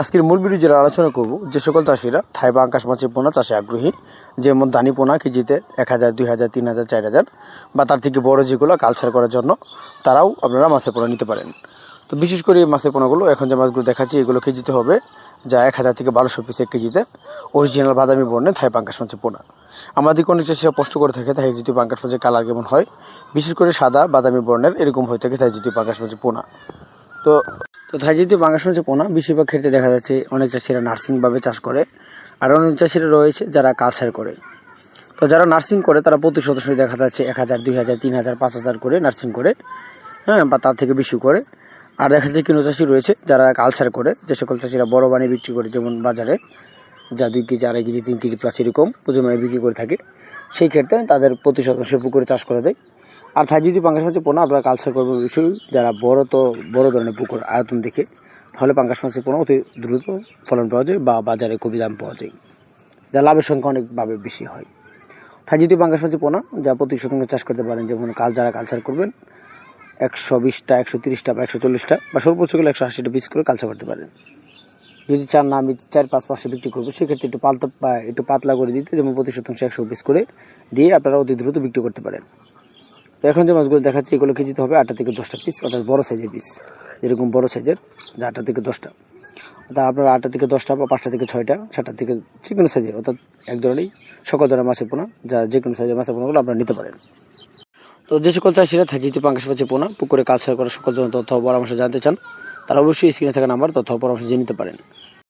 আজকের মূল ভিডিও যেটা আলোচনা করব, যে সকল চাষিরা থাই বা আকাশ মাছের পোনা চাষে আগ্রহী, যেমন দানি পোনা, কেজিতে এক হাজার, দুই হাজার, তিন হাজার, চার হাজার, বা তার থেকে বড় যেগুলো কালচার করার জন্য, তারাও আপনারা মাছের পোনা নিতে পারেন। তো বিশেষ করে এই মাছের পোনাগুলো, এখন যে মাছগুলো দেখাচ্ছি, এগুলো কেজিতে হবে, যা এক হাজার থেকে বারোশো পিস এক কেজিতে অরিজিনাল বাদামি বর্ণে থাই পাঙ্কাশ মাছের পোনা। আমাদের কোনো চাষিরা প্রশ্ন করে থাকে, তাই যদি পাঙ্কাশ মাছের কালার কেমন হয়, বিশেষ করে সাদা বাদামি বর্ণের এরকম হয়ে থাকে, তাই যদি পাঙ্কাশ মাছের পোনা। তো তো তাই যদি বাংলা শুনেছে পোনা, বেশিরভাগ ক্ষেত্রে দেখা যাচ্ছে অনেক চাষিরা নার্সিংভাবে চাষ করে, আর অনেক চাষিরা রয়েছে যারা কালচার করে। তো যারা নার্সিং করে, তারা প্রতি সদস্য দেখা যাচ্ছে এক হাজার, দুই হাজার, তিন হাজার, পাঁচ হাজার করে নার্সিং করে হ্যাঁ বা তার থেকে বেশি করে। আর দেখা যাচ্ছে কিনো চাষি রয়েছে যারা কালচার করে, যে সকল চাষিরা বড় বানিয়ে বিক্রি করে, যেমন বাজারে, যা দুই কেজি, আড়াই কেজি, তিন কেজি প্লাস এরকম মানে বিক্রি করে থাকে, সেই ক্ষেত্রে তাদের প্রতি শতাংশ পুকুরে চাষ করা যায়। আর তাই যদি পাঙ্গাস মাছের পোনা, আপনারা কালচার করবেন অবশ্যই। যারা বড় তো বড় ধরনের পুকুর আয়তন দেখে, তাহলে পাঙ্গাস মাছের পোনা অতি দ্রুত ফলন পাওয়া যায় বা বাজারে খুবই দাম পাওয়া যায়, যা লাভের সংখ্যা অনেকভাবে বেশি হয়। তাই যদি পাঙ্গাস মাছের পোনা, যা প্রতি শতাংশ চাষ করতে পারেন, যেমন কাল যারা কালচার করবেন, একশো বিশটা, একশো তিরিশটা বা একশো চল্লিশটা বা সর্বোচ্চ গেলে একশো আশিটা পিস করে কালচার করতে পারেন। যদি চার না আমি চার পাঁচ পাঁচশো বিক্রি করব, সেক্ষেত্রে একটু পালতা বা একটু পাতলা করে দিতে, যেমন প্রতি শতাংশ একশো পিস করে দিয়ে আপনারা অতি দ্রুত বিক্রি করতে পারেন। তো এখন যে মাছগুলো দেখাচ্ছি, এগুলো কেজিতে হবে আটটা থেকে দশটা পিস অর্থাৎ বড় সাইজের পিস যেরকম বড় সাইজের যে আটটা থেকে দশটা। অর্থাৎ আপনার আটটা থেকে দশটা বা পাঁচটা থেকে ছয়টা, সাতটা থেকে যে কোনো সাইজের অর্থাৎ এক ধরনেরই সকল ধরনের মাছের পোনা, যা যে কোনো সাইজের মাছের পোনাগুলো আপনারা নিতে পারেন। তো যে সকল চাষিরা থাকিতে পাঙ্কাশ মাছের পোনা, পুকুরে কালচার করা সকল ধরনের তথ্য পরামর্শ জানতে চান, তারা অবশ্যই স্ক্রিনে থাকা নাম্বার তথ্য পরামর্শ জেনে নিতে পারেন।